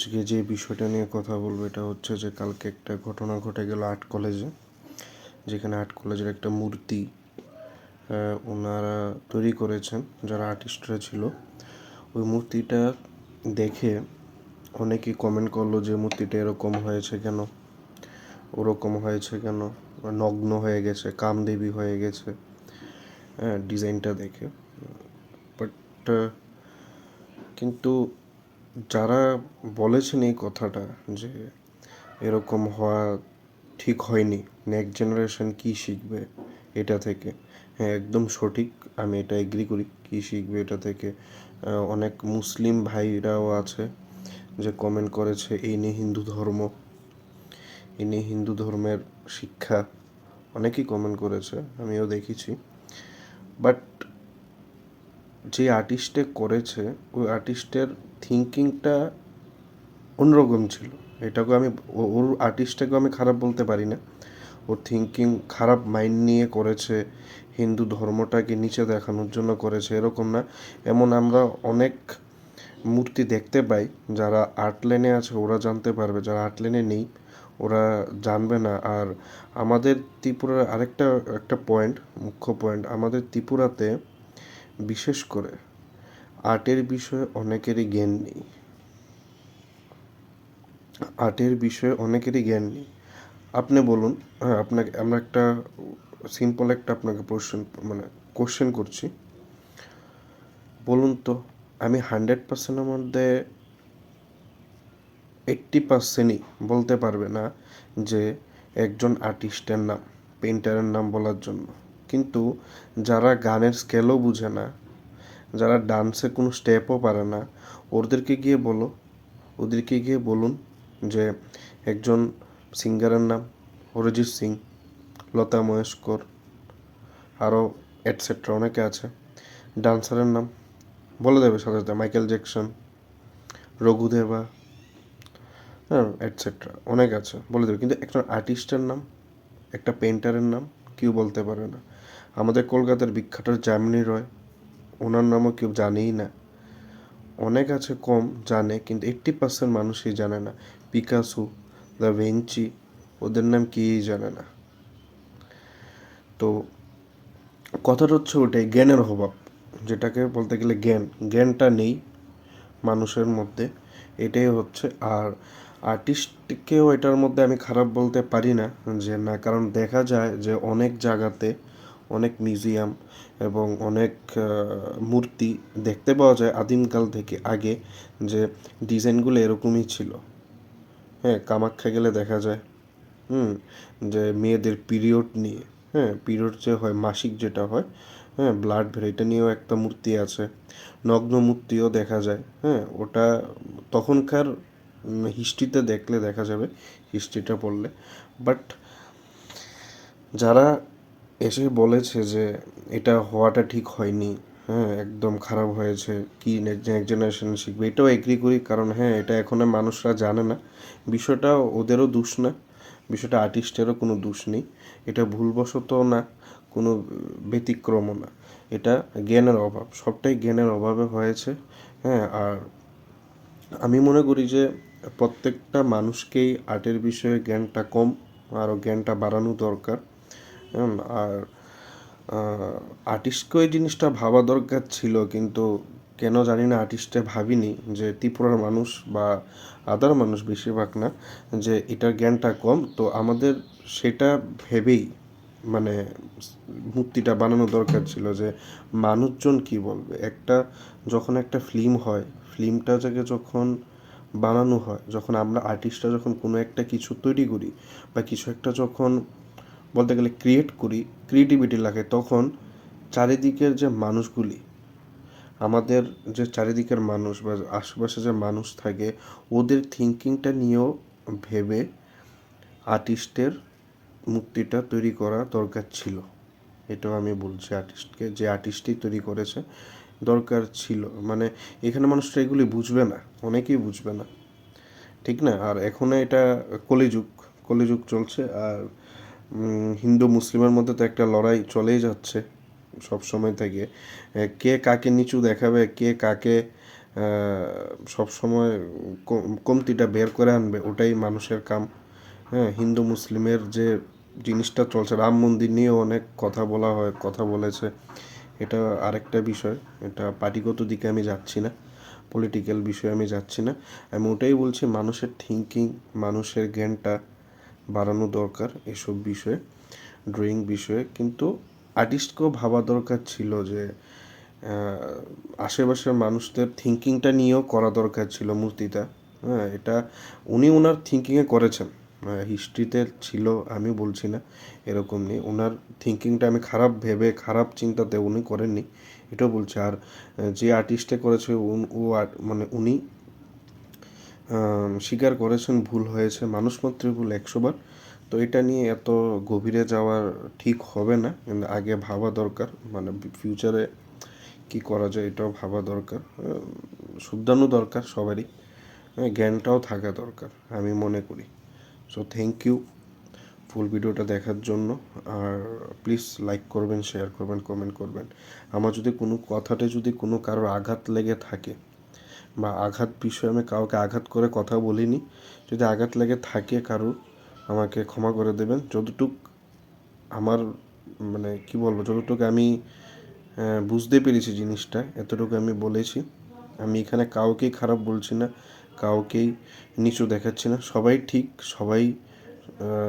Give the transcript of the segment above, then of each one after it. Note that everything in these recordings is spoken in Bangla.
আজকে যে বিষয়টা নিয়ে কথা বলব, এটা হচ্ছে যে কালকে একটা ঘটনা ঘটে গেল আর্ট কলেজে। যেখানে আর্ট কলেজের একটা মূর্তি ওনারা তৈরি করেছেন, যারা আর্টিস্টরা ছিল। ওই মূর্তিটা দেখে অনেকেই কমেন্ট করল যে মূর্তিটা এরকম হয়েছে কেন? ওরকম হয়েছে কেন? নগ্ন হয়ে গেছে, কামদেবী হয়ে গেছে। হ্যাঁ ডিজাইনটা দেখে। বাট কিন্তু যারা বলেছেন এই কথাটা যে এরকম হওয়া ঠিক হয়নি নেক্সট জেনারেশন কি শিখবে এটা থেকে? হ্যাঁ একদম সঠিক, আমি এটা এগ্রি করি, কি শিখবে এটা থেকে। অনেক মুসলিম ভাইরাও আছে যে কমেন্ট করেছে, এই নিয়ে হিন্দু ধর্ম। এই নিয়ে হিন্দু ধর্মের শিক্ষা। অনেকেই কমেন্ট করেছে, আমিও দেখেছি। বাট যে আর্টিস্টে করেছে, ওই আর্টিস্টের থিঙ্কিংটা অন্যরকম ছিল। এটাকে আমি ওর আর্টিস্টটাকেও আমি খারাপ বলতে পারি না। ওর থিঙ্কিং খারাপ মাইন্ড নিয়ে করেছে, হিন্দু ধর্মটাকে নিচে দেখানোর জন্য করেছে, এরকম না। এমন আমরা অনেক মূর্তি দেখতে পাই, যারা আর্ট লেনে আছে, ওরা জানতে পারবে। যারা আর্ট লেনে নেই, ওরা জানবে না। আর আমাদের ত্রিপুরার আরেকটা, একটা পয়েন্ট মুখ্য পয়েন্ট আমাদের ত্রিপুরাতে বিশেষ করে আর্টের বিষয়ে অনেকেরই জ্ঞান নেই। আর্টের বিষয়ে অনেকেরই জ্ঞান নেই। আপনি বলুন হ্যাঁ আপনাকে, আমরা একটা সিম্পল একটা আপনাকে প্রশ্ন মানে কোশ্চেন করছি। বলুন তো, আমি হান্ড্রেড পার্সেন্টের মধ্যে এইট্টি পার্সেন্টই বলতে পারবে না যে একজন আর্টিস্টের নাম পেন্টারের নাম বলার জন্য। কিন্তু যারা গানের স্কেলও বুঝে না যারা ডান্সে কোনো স্টেপও পারে না, ওদেরকে গিয়ে বলো। ওদেরকে গিয়ে বলুন যে একজন সিঙ্গারের নাম অরিজিৎ সিং, লতা মঙ্গেশকর আরও এটসেট্রা অনেকে আছে। ডান্সারের নাম বলে দেবে সাথে সাথে মাইকেল জ্যাকসন রঘুদেবা হ্যাঁ এটসেট্রা অনেক আছে, বলে দেবে। কিন্তু একজন আর্টিস্টের নাম, একটা পেন্টারের নাম কেউ বলতে পারে না। আমাদের কলকাতার বিখ্যাত জামিনী রয় ওনার নামও কেউ জানেই না। অনেক আছে কম জানে, কিন্তু এইট্টি পার্সেন্ট মানুষই জানে না। পিকাসু দ্য ভেঞ্চি, ওদের নাম কেউই জানে না। তো কথাটা হচ্ছে ওটাই, জ্ঞানের অভাব। যেটাকে বলতে গেলে জ্ঞান, জ্ঞানটা নেই মানুষের মধ্যে। এটাই হচ্ছে, আর আর্টিস্টকেও এটার মধ্যে আমি খারাপ বলতে পারি না, যে না, কারণ দেখা যায় যে অনেক জায়গাতে অনেক মিউজিয়াম এবং অনেক মূর্তি দেখতে পাওয়া যায় আদিমকাল থেকে আগে যে ডিজাইনগুলো এরকমই ছিল। হ্যাঁ কামাখ্যা গেলে দেখা যায়, হুম, যে মেয়েদের পিরিয়ড নিয়ে হ্যাঁ পিরিয়ড যে হয়, মাসিক যেটা হয় হ্যাঁ ব্লাড বের এটা নিয়েও একটা মূর্তি আছে, নগ্ন মূর্তিও দেখা যায় হ্যাঁ ওটা তখনকার হিস্ট্রিতে দেখলে দেখা যাবে, হিস্ট্রিটা পড়লে, বাট যারা এসে বলেছে যে এটা হওয়াটা ঠিক হয়নি। হ্যাঁ একদম খারাপ হয়েছে। কি নেক্সট জেনারেশন শিখবে? এটাও এগ্রি করি, কারণ হ্যাঁ এটা এখনও মানুষরা জানে না। বিষয়টা ওদেরও দোষ না, বিষয়টা আর্টিস্টেরও কোনো দোষ নেই। এটা ভুলবশত না, কোনো ব্যতিক্রমও না। এটা জ্ঞানের অভাব, সবটাই জ্ঞানের অভাবে হয়েছে। হ্যাঁ আর আমি মনে করি যে প্রত্যেকটা মানুষকেই আর্টের বিষয়ে জ্ঞানটা কম, আরও জ্ঞানটা বাড়ানো দরকার। আর আর্টিস্টকেও এই জিনিসটা ভাবা দরকার ছিল, কিন্তু কেন জানি না আর্টিস্টে ভাবিনি যে ত্রিপুরার মানুষ বা আদার মানুষ বেশিরভাগ না, যে এটার জ্ঞানটা কম। তো আমাদের সেটা ভেবেই মানে মূর্তিটা বানানো দরকার ছিল যে মানুষজন কি বলবে? একটা, যখন একটা ফিল্ম হয়, ফিল্মটা থেকে যখন বানানো হয়, যখন আমরা আর্টিস্টরা যখন কোনো একটা কিছু তৈরি করি বা কিছু একটা যখন বলতে গেলে ক্রিয়েট করি ক্রিয়েটিভিটি লাগে, তখন চারিদিকের যে মানুষগুলি, আমাদের যে চারিদিকের মানুষ বা আশেপাশে যে মানুষ থাকে, ওদের থিঙ্কিংটা নিয়েও ভেবে আর্টিস্টের মূর্তিটা তৈরি করা দরকার ছিল। এটাও আমি বলছি আর্টিস্টকে যে আর্টিস্টই তৈরি করেছে, দরকার ছিল। মানে এখানে মানুষরা এগুলি বুঝবে না, অনেকেই বুঝবে না। ঠিক না? আর এখন এটা কলিযুগ কলিযুগ চলছে, আর হিন্দু মুসলিমের মধ্যে তো একটা লড়াই চলেই যাচ্ছে সব সময় থেকে। কে কাকে নিচু দেখাবে, কে কাকে সবসময় কমতিটা বের করে আনবে, ওটাই মানুষের কাম। হ্যাঁ হিন্দু মুসলিমের যে জিনিসটা চলছে, রাম মন্দির নিয়েও অনেক কথা বলা হয়, কথা বলেছে। এটা আরেকটা বিষয়, এটা পার্টিগত দিকে আমি যাচ্ছি না পলিটিক্যাল বিষয়ে আমি যাচ্ছি না। আমি ওটাই বলছি, মানুষের থিঙ্কিং মানুষের জ্ঞানটা বাড়ানো দরকার এসব বিষয়ে ড্রয়িং বিষয়ে। কিন্তু আর্টিস্টকেও ভাবা দরকার ছিল যে আশেপাশের মানুষদের থিঙ্কিংটা নিয়েও করা দরকার ছিল মূর্তিটা। হ্যাঁ এটা উনি ওনার থিঙ্কিংয়ে করেছেন। হিস্ট্রিতে ছিল, আমি বলছি না, এরকম নেই। ওনার থিঙ্কিংটা আমি খারাপ ভেবে, খারাপ চিন্তাতে উনি করেননি, এটাও বলছে। আর যে আর্টিস্টে করেছে ও মানে উনি স্বীকার করেছেন ভুল হয়েছে, মানুষ মাত্রই ভুল একশোবার তো এটা নিয়ে এত গভীরে যাওয়ার ঠিক হবে না, কিন্তু আগে ভাবা দরকার মানে ফিউচারে কি করা যায় এটাও ভাবা দরকার। শুদ্ধানো দরকার সবারই জ্ঞানটাও থাকা দরকার, আমি মনে করি। সো থ্যাংক ইউ ফুল ভিডিওটা দেখার জন্য, আর প্লিজ লাইক করবেন শেয়ার করবেন কমেন্ট করবেন। আমার যদি কোনো কথাতে যদি কোনো কারোর আঘাত লেগে থাকে বা আঘাত বিষয়ে আমি কাউকে আঘাত করে কথা বলিনি। যদি আঘাত লেগে থাকে কারোর, আমাকে ক্ষমা করে দেবেন। যতটুক আমার মানে কি বলব, যতটুকু আমি বুঝতে পেরেছি জিনিসটা, এতটুকু আমি বলেছি। আমি এখানে কাউকেই খারাপ বলছি না, কাউকেই নিচু দেখাচ্ছি না। সবাই ঠিক, সবাই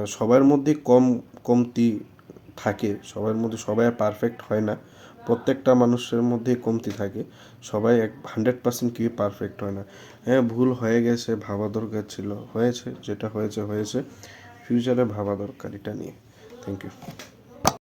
সবার মধ্যে কম, কমতি থাকে। সবার মধ্যে সবাই পারফেক্ট হয় না। প্রত্যেকটা মানুষের মধ্যে কমতি থাকে। সবাই এক হান্ড্রেড পার্সেন্ট কি পারফেক্ট হয় না। হ্যাঁ ভুল হয়ে গেছে, ভাবা দরকার ছিল, হয়েছে, যেটা হয়েছে হয়েছে। ফিউচারে ভাবা দরকার এটা নিয়ে। Thank you